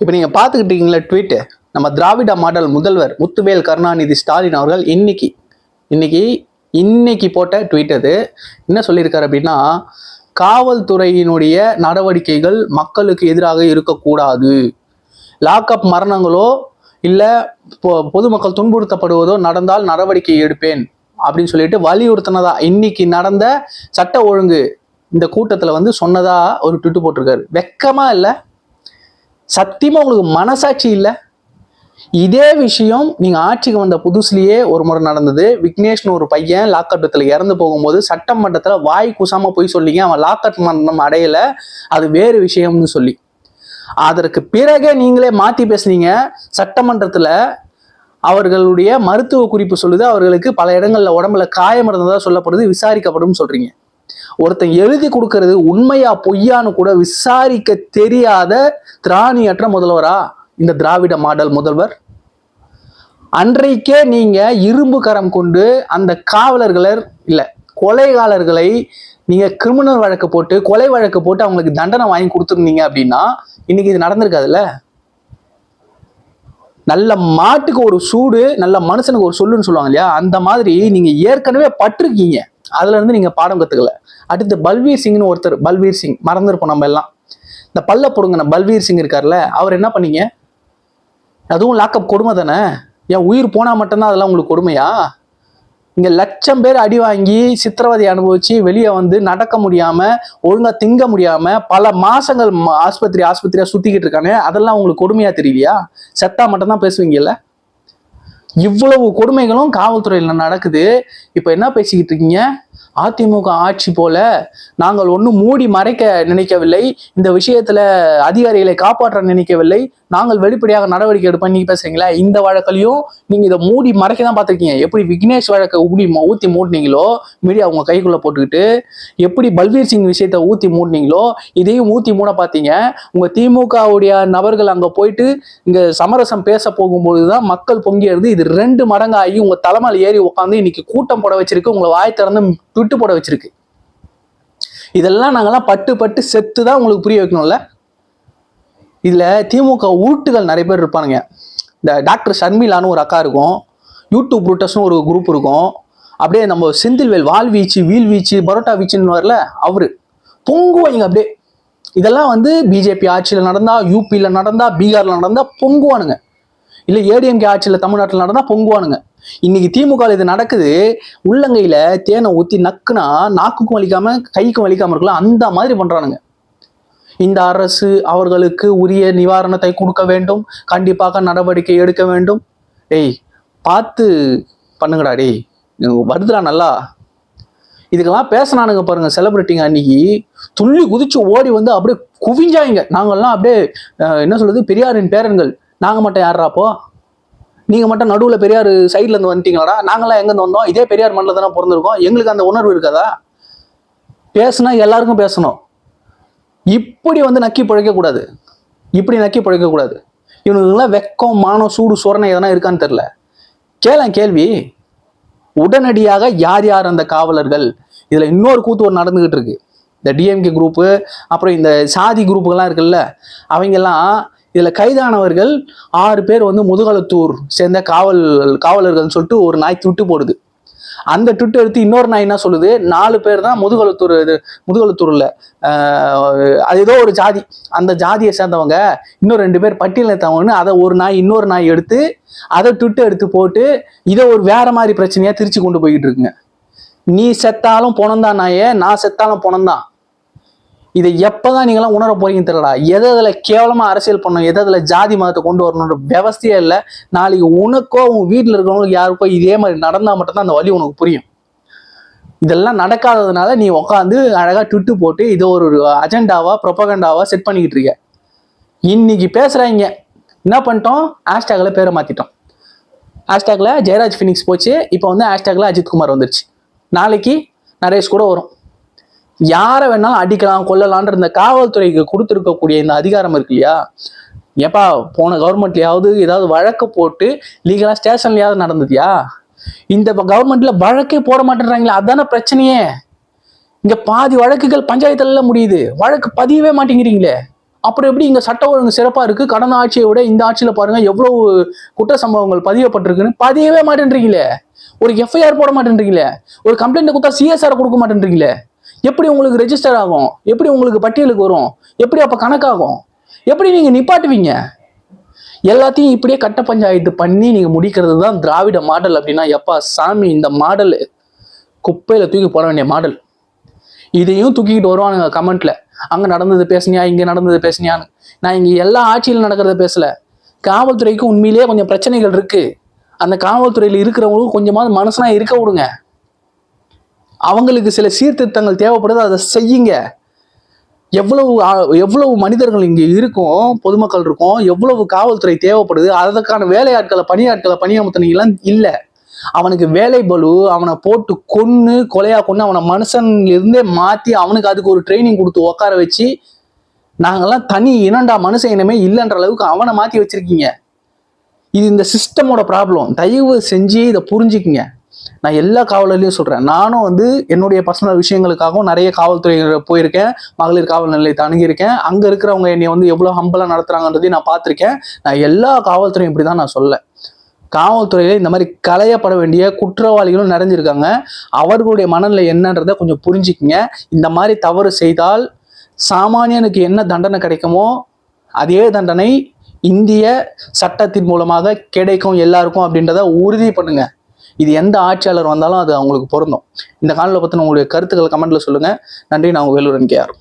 இப்போ நீங்கள் பார்த்துக்கிட்டீங்களா ட்வீட்டு நம்ம திராவிட மாடல் முதல்வர் முத்துவேல் கருணாநிதி ஸ்டாலின் அவர்கள் இன்னைக்கு இன்னைக்கு இன்னைக்கு போட்ட ட்வீட் அது. என்ன சொல்லியிருக்காரு அப்படின்னா காவல்துறையினுடைய நடவடிக்கைகள் மக்களுக்கு எதிராக இருக்கக்கூடாது. லாக்அப் மரணங்களோ இல்லை பொதுமக்கள் துன்புறுத்தப்படுவதோ நடந்தால் நடவடிக்கை எடுப்பேன் அப்படின்னு சொல்லிட்டு வலியுறுத்தினதா இன்னைக்கு நடந்த சட்ட ஒழுங்கு இந்த கூட்டத்தில் வந்து சொன்னதா ஒரு ட்விட்டு போட்டிருக்காரு. வெக்கமா இல்லை சத்தியமாக உங்களுக்கு மனசாட்சி இல்லை? இதே விஷயம் நீங்கள் ஆட்சிக்கு வந்த புதுசுலேயே ஒரு முறை நடந்தது. விக்னேஷ்னு ஒரு பையன் லாக்கட்டத்தில் இறந்து போகும்போது சட்டமன்றத்தில் வாய் குசாமல் போய் சொல்லிங்க. அவன் லாக்கட் மரணம் அடையலை. அது வேறு விஷயம்னு சொல்லி. அதற்கு பிறகே நீங்களே மாற்றி பேசுனீங்க. சட்டமன்றத்தில் அவர்களுடைய மருத்துவ குறிப்பு சொல்லுது. அவர்களுக்கு பல இடங்களில் உடம்புல காயம் இருந்ததாக சொல்லப்படுது விசாரிக்கப்படும் சொல்கிறீங்க ஒருத்தன் எழுதி கொடுக்கறது உண்மையா பொய்யான்னு கூட விசாரிக்க தெரியாத திராணியற்ற முதல்வரா? இந்த திராவிட மாடல் முதல்வர். அன்றைக்கே நீங்க இரும்பு கரம் கொண்டு அந்த காவலர்களர் இல்ல கொலைகாலர்களை நீங்க கிரிமினல் வழக்கு போட்டு கொலை வழக்கு போட்டு அவங்களுக்கு தண்டனை வாங்கி கொடுத்துருந்தீங்க அப்படின்னா இன்னைக்கு இது நடந்திருக்காதுல்ல? நல்ல மாட்டுக்கு ஒரு சூடு நல்ல மனுஷனுக்கு ஒரு சொல்லுன்னு சொல்லுவாங்க இல்லையா? அந்த மாதிரி நீங்க ஏற்கனவே பட்டிருக்கீங்க. அதுலேருந்து நீங்கள் பாடம் கற்றுக்கல அடுத்து பல்வீர் சிங்னு ஒருத்தர் பல்வீர் சிங் மறந்துருப்போம் நம்ம எல்லாம். இந்த பல்ல பொடுங்கின பல்வீர் சிங் இருக்கார்ல அவர் என்ன பண்ணீங்க? அதுவும் லாக்அப் கொடுமை தானே? என் உயிர் போனால் மட்டும்தான் அதெல்லாம் உங்களுக்கு கொடுமையா? இங்கே லட்சம் பேர் அடி வாங்கி சித்திரவதை அனுபவிச்சு வெளியே வந்து நடக்க முடியாமல் ஒழுங்காக திங்க முடியாமல் பல மாதங்கள் ஆஸ்பத்திரி ஆஸ்பத்திரியாக சுற்றிக்கிட்டு இருக்கானே அதெல்லாம் உங்களுக்கு கொடுமையாக தெரியலையா? செத்தா மட்டும்தான் பேசுவீங்கல்ல? இவ்வளவு கொடுமைகளும் காவல்துறையில நடக்குது. இப்ப என்ன பேசிக்கிட்டு இருக்கீங்க? அதிமுக ஆட்சி போல நாங்கள் ஒன்றும் மூடி மறைக்க நினைக்கவில்லை. இந்த விஷயத்துல அதிகாரிகளை காப்பாற்ற நினைக்கவில்லை. நாங்கள் வெளிப்படையாக நடவடிக்கை எடுப்போம். நீங்க பேசுறீங்களா? இந்த வழக்கிலையும் நீங்க இதை மூடி மறைக்க தான் பார்த்துருக்கீங்க. எப்படி விக்னேஷ் வழக்கை ஊடி ஊத்தி மூட்டினீங்களோ மீடியா உங்க கைக்குள்ள போட்டுக்கிட்டு எப்படி பல்வீர் சிங் விஷயத்தை ஊத்தி மூட்டினீங்களோ இதையும் ஊத்தி மூட பார்த்தீங்க. உங்க திமுகவுடைய நபர்கள் அங்க போயிட்டு இங்க சமரசம் பேச போகும்போது தான் மக்கள் பொங்கியது இது ரெண்டு மடங்காகி உங்க தலைமையில் ஏறி உட்காந்து இன்னைக்கு கூட்டம் போட வச்சிருக்கு. உங்களை வாய் திறந்து விட்டு போட வச்சிருக்கு. இதெல்லாம் நாங்கெல்லாம் பட்டு பட்டு செத்து தான் உங்களுக்கு புரிய வைக்கணும்ல? இதில் திமுக ஊட்டுகள் நிறைய பேர் இருப்பானுங்க. இந்த டாக்டர் ஷர்மிலான்னு ஒரு அக்கா இருக்கும். யூடியூப் ரூட்டர்ஸ்னு ஒரு குரூப் இருக்கும். அப்படியே நம்ம செந்தில்வேல் வால் வீச்சு வீல் வீச்சு பரோட்டா வீச்சுன்னு வரல அவரு. பொங்குவாங்க அப்படியே. இதெல்லாம் வந்து பிஜேபி ஆட்சியில் நடந்தா யூபியில் நடந்தா பீகாரில் நடந்தா பொங்குவானுங்க. இல்லை ஏடிஎம்கே ஆட்சியில் தமிழ்நாட்டில் நடந்தால் பொங்குவானுங்க. இன்னைக்கு திமுக இது நடக்குது உள்ளங்கையில தேனை ஊத்தி நக்குனா நாக்குக்கும் வலிக்காம கைக்கும் வலிக்காம இருக்கலாம் அந்த மாதிரி பண்றானுங்க. இந்த அரசு அவர்களுக்கு உரிய நிவாரணத்தை கொடுக்க வேண்டும் கண்டிப்பாக நடவடிக்கை எடுக்க வேண்டும். டேய் பார்த்து பண்ணுங்கடா டேய் வருதுடா நல்லா. இதுக்கெல்லாம் பேசினானுங்க பாருங்க செலிபிரிட்டிங்க அன்னைக்கு. துள்ளி குதிச்சு ஓடி வந்து அப்படியே குவிஞ்சாங்க. நாங்கள்லாம் அப்படியே என்ன சொல்றது பெரியாரின் பேரன்கள். நாங்கள் மட்டும் யாராப்போ நீங்கள் மட்டும் நடுவில் பெரியார் சைட்லேருந்து இருந்து நாங்களாம் எங்கேருந்து வந்தோம்? இதே பெரியார் மண்ணில் தானே பிறந்திருக்கோம். எங்களுக்கு அந்த உணர்வு இருக்காதா? பேசுனா எல்லாருக்கும் பேசணும். இப்படி வந்து நக்கி பிழைக்கக்கூடாது இப்படி நக்கி பிழைக்கக்கூடாது இவனுக்குலாம் வெக்கம் மானம் சூடு சோரணை எதனா இருக்கான்னு தெரில கேளேன் கேள்வி. உடனடியாக யார் யார் அந்த காவலர்கள்? இதில் இன்னொரு கூத்து ஒரு நடந்துக்கிட்டு இருக்கு. இந்த டிஎம்கே குரூப்பு அப்புறம் இந்த சாதி குரூப்புகள்லாம் இருக்குல்ல அவங்கெல்லாம் இதில் கைதானவர்கள் ஆறு பேர் வந்து முதுகலத்தூர் சேர்ந்த காவல் காவலர்கள்னு சொல்லிட்டு ஒரு நாய் துட்டு போடுது. அந்த ட்விட்டு எடுத்து இன்னொரு நாய் என்ன சொல்லுது? நாலு பேர் தான் முதுகலத்தூர் இது முதுகலத்தூரில் அது ஏதோ ஒரு ஜாதி. அந்த ஜாதியை சேர்ந்தவங்க இன்னும் ரெண்டு பேர் பட்டியலினத்தவங்கன்னு அதை ஒரு நாய் இன்னொரு நாய் எடுத்து அதை ட்விட்டு எடுத்து போட்டு இதை ஒரு வேற மாதிரி பிரச்சனையாக திருச்சி கொண்டு போய்கிட்டு இருக்குங்க. நீ செத்தாலும் பணம்தான் நாயே நான் செத்தாலும் பணம்தான் இதை எப்பதான் நீங்களாம் உணர போறீங்கன்னு தெரியலடா. எதை இதில் கேவலமா அரசியல் பண்ணணும் எதை இதில் ஜாதி மதத்தை கொண்டு வரணுன்ற விவசாயே இல்லை. நாளைக்கு உனக்கோ உன் வீட்டில் இருக்கிறவங்களுக்கு யாருக்கோ இதே மாதிரி நடந்தா மட்டும்தான் அந்த வழி உனக்கு புரியும். இதெல்லாம் நடக்காததுனால நீ உட்காந்து அழகா ட்விட்டு போட்டு இதை ஒரு அஜெண்டாவா ப்ரொபகண்டாவா செட் பண்ணிக்கிட்டு இருக்க. இன்னைக்கு பேசுறாங்க. என்ன பண்ணிட்டோம்? ஹேஷ்டேக்ல பேரை மாத்திட்டோம். ஹேஷ்டேக்ல ஜெயராஜ் ஃபினிக்ஸ் போச்சு. இப்போ வந்து ஹேஷ்டேக்ல அஜித் குமார் வந்துருச்சு. நாளைக்கு நரேஷ் கூட வரும். யாரை வேணாலும் அடிக்கலாம் கொல்லலான்ற இந்த காவல்துறைக்கு கொடுத்துருக்கக்கூடிய இந்த அதிகாரம் இருக்கு இல்லையா? ஏப்பா போன கவர்மெண்ட்லயாவது ஏதாவது வழக்கு போட்டு லீகலா ஸ்டேஷன்லயாவது நடந்ததுயா இந்த கவர்மெண்ட்ல வழக்கே போட மாட்டேன்றாங்களே அதான பிரச்சனையே. இங்க பாதி வழக்குகள் பஞ்சாயத்துல முடியுது. வழக்கு பதியவே மாட்டேங்கிறீங்களே. அப்புறம் எப்படி இங்க சட்ட ஒழுங்கு சிறப்பா இருக்கு? கடந்த ஆட்சியை விட இந்த ஆட்சியில பாருங்க எவ்வளவு குற்ற சம்பவங்கள் பதியப்பட்டிருக்குன்னு பதியவே மாட்டேன்றீங்களே. ஒரு எஃப்ஐஆர் போட மாட்டேன்றீங்களே. ஒரு கம்ப்ளைண்ட் கொடுத்தா சிஎஸ்ஆர் கொடுக்க மாட்டேன்றீங்களே. எப்படி உங்களுக்கு ரெஜிஸ்டர் ஆகும்? எப்படி உங்களுக்கு பட்டியலுக்கு வரும்? எப்படி அப்போ கணக்காகும்? எப்படி நீங்கள் நிப்பாட்டுவீங்க? எல்லாத்தையும் இப்படியே கட்ட பஞ்சாயத்து பண்ணி நீங்கள் முடிக்கிறது தான் திராவிட மாடல் அப்படின்னா எப்பா சாமி இந்த மாடல். குப்பையில் தூக்கி போட வேண்டிய மாடல். இதையும் தூக்கிக்கிட்டு வருவானுங்க கமெண்ட்ல. அங்கே நடந்தது பேசுனியா? இங்கே நடந்தது பேசுனியான்னு. நான் இங்கே எல்லா ஆட்சியிலும் நடக்கிறத பேசலை. காவல்துறைக்கு உண்மையிலேயே கொஞ்சம் பிரச்சனைகள் இருக்குது அந்த காவல்துறையில் இருக்கிறவங்களுக்கும் கொஞ்சமாவது மனசுனா இருக்க விடுங்க. அவங்களுக்கு சில சீர்திருத்தங்கள் தேவைப்படுது அதை செய்யுங்க. எவ்வளவு எவ்வளவு மனிதர்கள் இங்கே இருக்கும் பொதுமக்கள் இருக்கும் எவ்வளவு காவல்துறை தேவைப்படுது அதற்கான வேலையாட்களை பணியாட்களை பணியமர்த்தினீங்களாம் இல்லை. அவனுக்கு வேலை பலு அவனை போட்டு கொன்னு கொலையா கொண்டு அவனை மனுஷன்ல இருந்தே மாத்தி அவனுக்கு அதுக்கு ஒரு ட்ரைனிங் கொடுத்து உட்கார வச்சு நாங்கெல்லாம் தனி இனண்டா மனுஷ இனமே இல்லைன்ற அளவுக்கு அவனை மாத்தி வச்சிருக்கீங்க. இது இந்த சிஸ்டமோட ப்ராப்ளம் தயவு செஞ்சு இதை புரிஞ்சுக்குங்க. நான் எல்லா காவலர்லையும் சொல்கிறேன் நானும் வந்து என்னுடைய பர்சனல் விஷயங்களுக்காகவும் நிறைய காவல்துறை போயிருக்கேன். மகளிர் காவல் நிலையத்தை அணுகியிருக்கேன். அங்கே இருக்கிறவங்க என்னை வந்து எவ்வளோ ஹம்பலாக நடத்துகிறாங்கன்றதையும் நான் பார்த்துருக்கேன். நான் எல்லா காவல்துறையும் இப்படி தான் நான் சொல்ல. காவல்துறையில இந்த மாதிரி களையப்பட வேண்டிய குற்றவாளிகளும் நிறைஞ்சிருக்காங்க. அவர்களுடைய மனநிலை என்னன்றதை கொஞ்சம் புரிஞ்சுக்குங்க. இந்த மாதிரி தவறு செய்தால் சாமானியனுக்கு என்ன தண்டனை கிடைக்குமோ அதே தண்டனை இந்திய சட்டத்தின் மூலமாக கிடைக்கும் எல்லாருக்கும் அப்படின்றத உறுதி பண்ணுங்க. இது எந்த ஆட்சியாளர் வந்தாலும் அது அவங்களுக்கு பொருந்தும். இந்த காலில் பற்றின உங்களுடைய கருத்துக்களை கமெண்ட்டில் சொல்லுங்கள் நன்றி நான் உங்க வேலுடன் கேஆர்